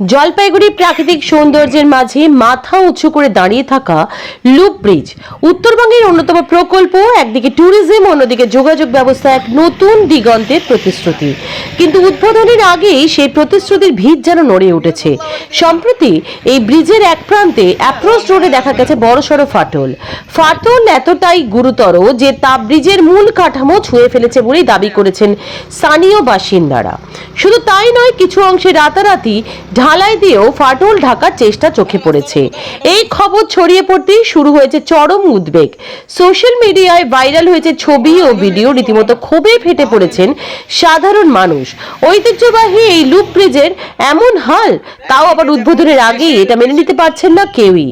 জলপাইগুড়ি প্রাকৃতিক সৌন্দর্যের মাঝে মাথা উঁচু করে দাঁড়িয়ে থাকা লুপ ব্রিজ, উত্তরবঙ্গের অন্যতম প্রকল্প, একদিকে ট্যুরিজম অন্যদিকে যোগাযোগ ব্যবস্থা, এক নতুন দিগন্তের প্রতিশ্রুতি। কিন্তু উদ্বোধনের আগেই সেই প্রতিশ্রুতির ভিত যেন নড়ে উঠেছে। সম্প্রতি এই ব্রিজের এক প্রান্তে অ্যাপ্রোচ রোডে দেখা গেছে বড়সড় ফাটল। ফাটল এতটাই গুরুতর যে তা ব্রিজের মূল কাঠামো ছুঁয়ে ফেলেছে বলেই দাবি করেছেন স্থানীয় বাসিন্দারা। শুধু তাই নয়, কিছু অংশে রাতারাতি ঢালাই দিয়েও ফাটল ঢাকার চেষ্টা চোখে পড়েছে। এই খবর ছড়িয়ে পড়তেই শুরু হয়েছে চরম উদ্বেগ। সোশ্যাল মিডিয়ায় ভাইরাল হয়েছে ছবি ও ভিডিও, রীতিমতো ক্ষোভে ফেটে পড়েছেন সাধারণ মানুষ। ঐতিহ্যবাহী এই লুপ ব্রিজের এমন হাল, তাও আবার উদ্বোধনের আগেই এটা মেনে নিতে পারছেন না কেউই।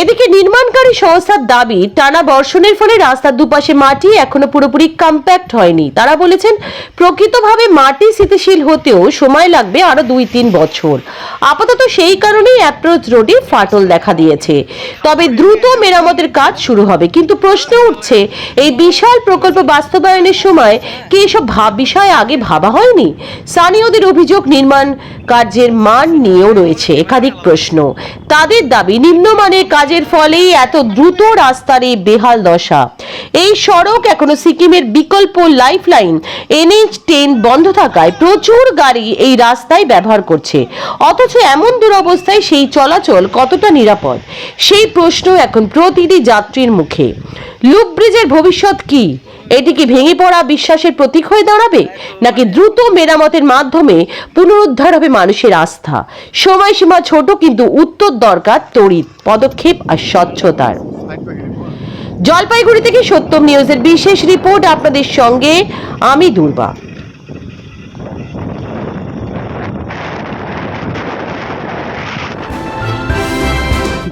এদিকে নির্মাণকারী সংস্থার দাবি, টানা বর্ষণের ফলে রাস্তার দুপাশে মাটি এখনও পুরোপুরি কম্প্যাক্ট হয়নি তারা বলেছেন, প্রকৃতভাবে মাটি স্থিতিশীল হতেও সময় লাগবে আরও দুই তিন বছর। আপাতত সেই কারণেই অ্যাপ্রোচ রোডে ফাটল দেখা দিয়েছে। তবে দ্রুত মেরামতের কাজ শুরু হবে। কিন্তু প্রশ্ন উঠছে, এই বিশাল প্রকল্প বাস্তবায়নের সময় কি এসব ভাব বিষয় আগে ভাবা হয়নি? স্থানীয়দের অভিযোগ, নির্মাণ কার্যের মান নিয়েও রয়েছে একাধিক প্রশ্ন। তাদের দাবি, নিম্নমানের কাজের ফলেই এত দ্রুত রাস্তার এই বেহাল দশা। এই সড়ক এখনও সিকিমের বিকল্প লাইফ লাইফলাইন, এনএইচ টেন বন্ধ থাকায় প্রচুর গাড়ি এই রাস্তায় ব্যবহার করছে। অথচ এমন দুরবস্থায় সেই চলাচল কতটা নিরাপদ? সেই প্রশ্ন এখন প্রতিটি যাত্রীর মুখে। লুপ ব্রিজের ভবিষ্যৎ কি? এটি কি ভেঙে পড়া বিশ্বাসের প্রতীক হয়ে দাঁড়াবে? নাকি দ্রুত মেরামতের মাধ্যমে পুনরুদ্ধার হবে মানুষের আস্থা? সময়সীমা ছোট কিন্তু উত্তর দরকার তড়িৎ, পদক্ষেপ আর স্বচ্ছতার। জলপাইগুড়ি থেকে সত্যম নিউজের বিশেষ রিপোর্ট আপনাদের সঙ্গে আমি দুর্বা।